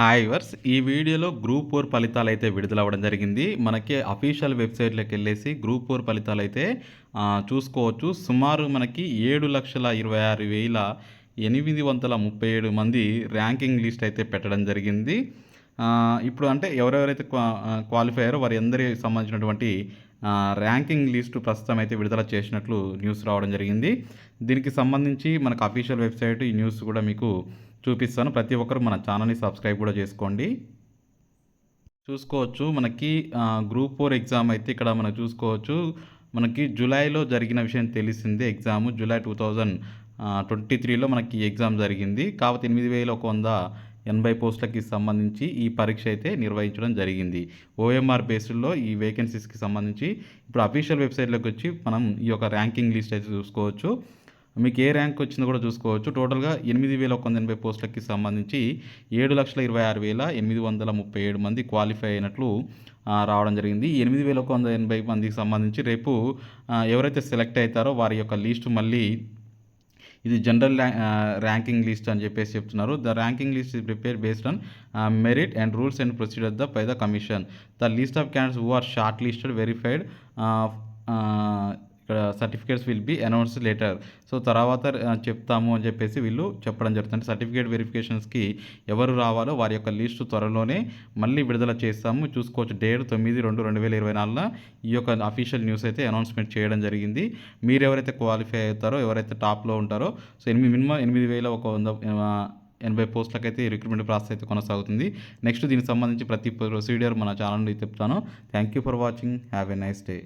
Hi verse ఈ వీడియోలో group four ఫలితాలు అయితే విడుదలవ్వడం జరిగింది. మనకి అఫీషియల్ వెబ్సైట్లోకి వెళ్ళేసి గ్రూప్ ఫోర్ ఫలితాలు అయితే చూసుకోవచ్చు. సుమారు మనకి ఏడు లక్షల ఇరవై ఆరు వేల ఎనిమిది వందల ముప్పై ఏడు మంది ర్యాంకింగ్ లిస్ట్ అయితే పెట్టడం జరిగింది. ఇప్పుడు అంటే ఎవరెవరైతే క్వాలిఫై అయ్యారో వారి అందరికి సంబంధించినటువంటి ర్యాంకింగ్ లిస్టు ప్రస్తుతం అయితే విడుదల చేసినట్లు న్యూస్ రావడం జరిగింది. దీనికి సంబంధించి మనకు అఫీషియల్ వెబ్సైట్ ఈ న్యూస్ కూడా మీకు చూపిస్తాను. ప్రతి ఒక్కరు మన ఛానల్ని సబ్స్క్రైబ్ కూడా చేసుకోండి. చూసుకోవచ్చు. మనకి గ్రూప్ ఫోర్ ఎగ్జామ్ అయితే ఇక్కడ మనం చూసుకోవచ్చు. మనకి జూలైలో జరిగిన విషయం తెలిసిందే exam July two thousand twenty త్రీలో మనకి ఎగ్జామ్ జరిగింది. కాబట్టి ఎనిమిది వేల ఒక వంద ఎనభై పోస్టులకి సంబంధించి ఈ పరీక్ష అయితే నిర్వహించడం జరిగింది. ఓఎంఆర్ బేస్డ్లో ఈ వేకెన్సీస్కి సంబంధించి ఇప్పుడు అఫీషియల్ వెబ్సైట్లోకి వచ్చి మనం ఈ యొక్క ర్యాంకింగ్ లిస్ట్ అయితే చూసుకోవచ్చు. మీకు ఏ ర్యాంక్ వచ్చిందో కూడా చూసుకోవచ్చు. టోటల్గా ఎనిమిది వేల ఒక వంద ఎనభై పోస్టులకి సంబంధించి ఏడు లక్షల ఇరవై ఆరు వేల ఎనిమిది వందల ముప్పై ఏడు మంది క్వాలిఫై అయినట్లు రావడం జరిగింది. ఎనిమిది వేల ఒక వంద ఎనభై మందికి సంబంధించి రేపు ఎవరైతే సెలెక్ట్ అవుతారో వారి యొక్క లిస్ట్ మళ్ళీ ఇది జనరల్ ర్యాంకింగ్ లిస్ట్ అని చెప్పేసి చెప్తున్నారు. The ranking list is prepare based on merit and rules and procedure the by the commission the list of candidates who are short listed verified certificates will be announce later so తర్వాత చెప్తాము అని చెప్పేసి వీళ్ళు చెప్పడం జరుగుతుంది. Certificate వెరిఫికేషన్స్కి ఎవరు రావాలో వారి యొక్క లిస్టు త్వరలోనే మళ్ళీ విడుదల చేస్తాము. చూసుకోవచ్చు డేట్ తొమ్మిది రెండు రెండు వేల ఇరవై నాలుగున ఈ యొక్క అఫీషియల్ న్యూస్ అయితే అనౌన్స్మెంట్ చేయడం జరిగింది. మీరు ఎవరైతే క్వాలిఫై అవుతారో ఎవరైతే టాప్లో ఉంటారో సో ఎనిమిది మినిమం ఎనిమిది వేల ఒక వంద ఎనభై పోస్టులకైతే ఈ రిక్రూట్మెంట్ ప్రాసెస్ అయితే కొనసాగుతుంది. నెక్స్ట్ దీనికి సంబంధించి ప్రతి ప్రొసీడియర్ మన ఛానల్ చెప్తాను. Thank you for watching have a nice day